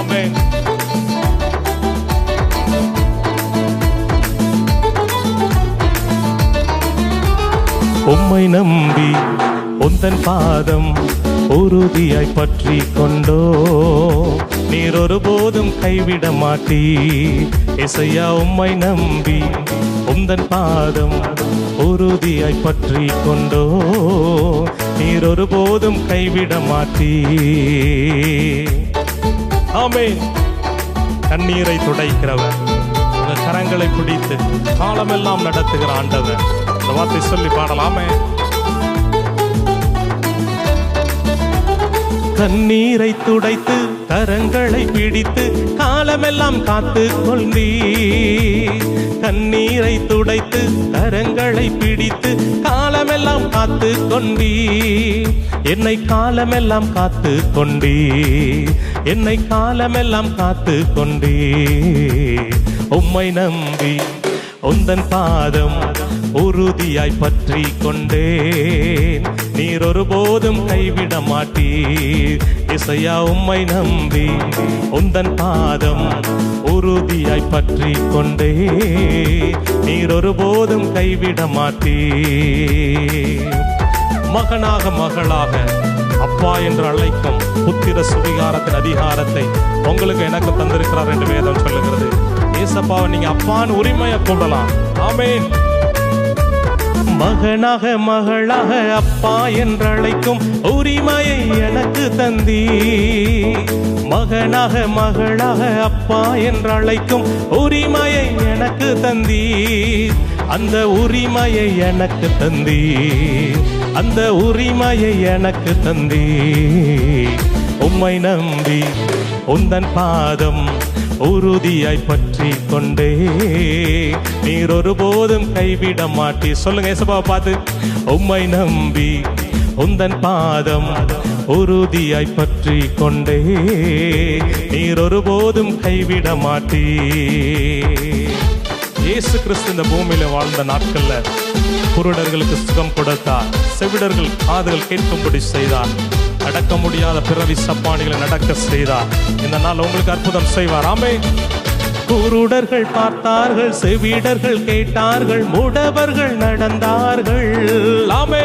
ஆமென் உம்மை நம்பி உந்தன் பாதம் உறுதியாய் பற்றி கொண்டோ. நீர் ஒருபோதும் கைவிட மாட்டீ இசையா உம்மை நம்பி உந்தன் பாதம் உறுதியாய் பற்றி கொண்டோ. நீர் ஒருபோதும் கைவிட மாட்டீ ஆமே கண்ணீரை துடைக்கிறவர். உங்க கரங்களை பிடித்து காலமெல்லாம் நடத்துகிற ஆண்டவர். இந்த வார்த்தை சொல்லி பாடலாமே. கண்ணீரை துடைத்து கரங்களை பிடித்து காலமெல்லாம் காத்து கொண்டீ கண்ணீரை துடைத்து கரங்களை பிடித்து காலமெல்லாம் காத்து கொண்டீ என்னை காலமெல்லாம் காத்து கொண்டீ என்னை காலமெல்லாம் காத்து கொண்டே. உம்மை நம்பி உந்தன் பாதம் உறுதியாய் பற்றி கொண்டேன். நீர் ஒருபோதும் கைவிட மாட்டீர். இசையா உம்மை நம்பி உந்தன் பாதம் உறுதியாய் பற்றி கொண்டே நீர் ஒருபோதும் கைவிட மாட்டீர். மகனாக மகளாக அப்பா என்று அழைக்கும் புத்திர சுவிகாரத்தின் அதிகாரத்தை உங்களுக்கு எனக்கு தந்திருக்கிறார் என்று வேதம் சொல்லுகிறது. ஏசப்பாவை நீங்க அப்பான்னு உரிமையை கூடலாம். ஆமென். மகனாக மகளாக அப்பா என்று அழைக்கும் உரிமையை எனக்கு தந்தீ மகனாக மகளாக அப்பா என்று அழைக்கும் உரிமையை எனக்கு தந்தீ அந்த உரிமையை எனக்கு தந்தீ அந்த உரிமையை எனக்கு தந்தீ உம்மை நம்பி உந்தன் பாதம் உறுதியாய் பற்றி கொண்டே நீர் ஒருபோதும் கைவிட மாட்டி சொல்லுங்க ஏசப்பாவை பார்த்து. உம்மை நம்பி உந்தன் பாதம் உறுதியாய் பற்றி கொண்டே நீர் ஒருபோதும் கைவிட மாட்டீ இயேசு கிறிஸ்து இந்த பூமியில வாழ்ந்த நாட்கள்ல குருடர்களுக்கு சுகம் கொடுத்தார். செவிடர்கள் காதுகள் கேட்கும்படி செய்தார். நடக்க முடியாத பிறவி சப்பானிகளை நடக்க செய்தார். இந்த நாள் உங்களுக்கு அற்புதம் செய்வார். ஆமே குருடர்கள் பார்த்தார்கள் செவிடர்கள் கேட்டார்கள் முடவர்கள் நடந்தார்கள். ஆமே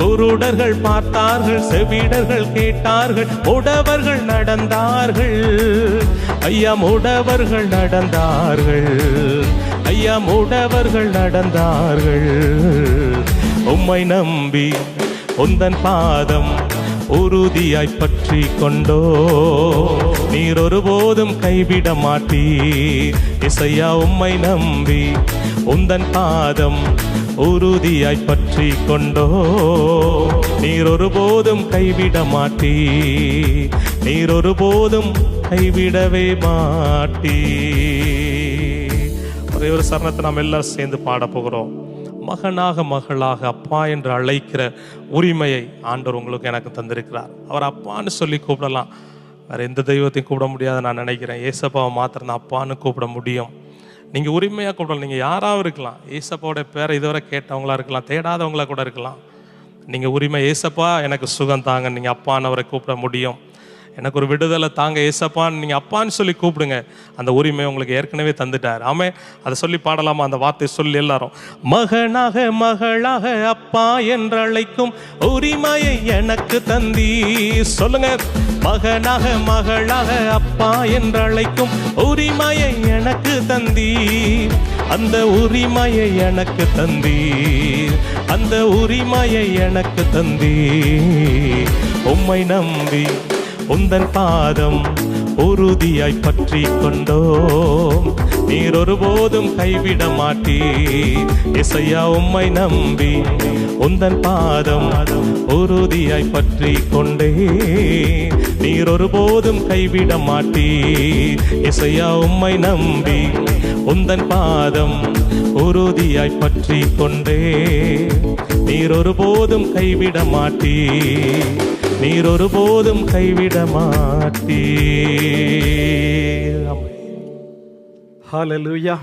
குருடர்கள் பார்த்தார்கள் செவிடர்கள் கேட்டார்கள் முடவர்கள் நடந்தார்கள். ஐயா முடவர்கள் நடந்தார்கள். ஐயா முடவர்கள் நடந்தார்கள். உம்மை நம்பி உந்தன் பாதம் உறுதியாய் பற்றி கொண்டோ நீர் ஒருபோதும் கைவிட மாட்டீ இசையா உம்மை நம்பி உந்தன் பாதம் உறுதியாய் பற்றி கொண்டோ. நீர் ஒருபோதும் கைவிட மாட்டீ நீர் ஒருபோதும் கைவிடவே மாட்டீ ஒரே ஒரு சரணத்தை நாம் எல்லாரும் சேர்ந்து பாட போகிறோம். மகனாக மகளாக அப்பா என்று அழைக்கிற உரிமையை ஆண்டவர் உங்களுக்கு எனக்கு தந்திருக்கிறார். அவர் அப்பான்னு சொல்லி கூப்பிடலாம். வேறு எந்த தெய்வத்தையும் கூப்பிட முடியாது நான் நினைக்கிறேன். ஏசப்பாவை மாத்திரம் தான் அப்பான்னு கூப்பிட முடியும். நீங்கள் உரிமையாக கூப்பிடலாம். நீங்கள் யாராவது இருக்கலாம். ஏசப்பாவோட பேரை இதுவரை கேட்டவங்களா இருக்கலாம். தேடாதவங்களா கூட இருக்கலாம். நீங்கள் உரிமை ஏசப்பா எனக்கு சுகம் தாங்க. நீங்கள் அப்பான்னு அவரை கூப்பிட முடியும். எனக்கு ஒரு விடுதலை தாங்க ஏசப்பான்னு நீங்கள் அப்பான்னு சொல்லி கூப்பிடுங்க. அந்த உரிமை உங்களுக்கு ஏற்கனவே தந்துட்டார். ஆமே அதை சொல்லி பாடலாமா? அந்த வார்த்தை சொல்லி எல்லாரும். மகனாக மகளாக அப்பா என்றழைக்கும் உரிமையை எனக்கு தந்தி சொல்லுங்க. மகனாக மகளாக அப்பா என்றழைக்கும் உரிமையை எனக்கு தந்தி அந்த உரிமையை எனக்கு தந்தி அந்த உரிமையை எனக்கு தந்தி உம்மை நம்பி உந்தன் பாதம் உறுதியாய் பற்றி கொண்டோம். நீர் ஒருபோதும் கைவிட மாட்டீ இசையா உம்மை நம்பி உந்தன் பாதம் உறுதியாய் பற்றி கொண்டே நீர் ஒருபோதும் கைவிட மாட்டீ இசையா உம்மை நம்பி உந்தன் பாதம் உறுதியாய் பற்றி கொண்டே நீர் ஒருபோதும் கைவிட மாட்டீ நீர் ஒருபோதும் கைவிட மாட்டீர். ஹalleluya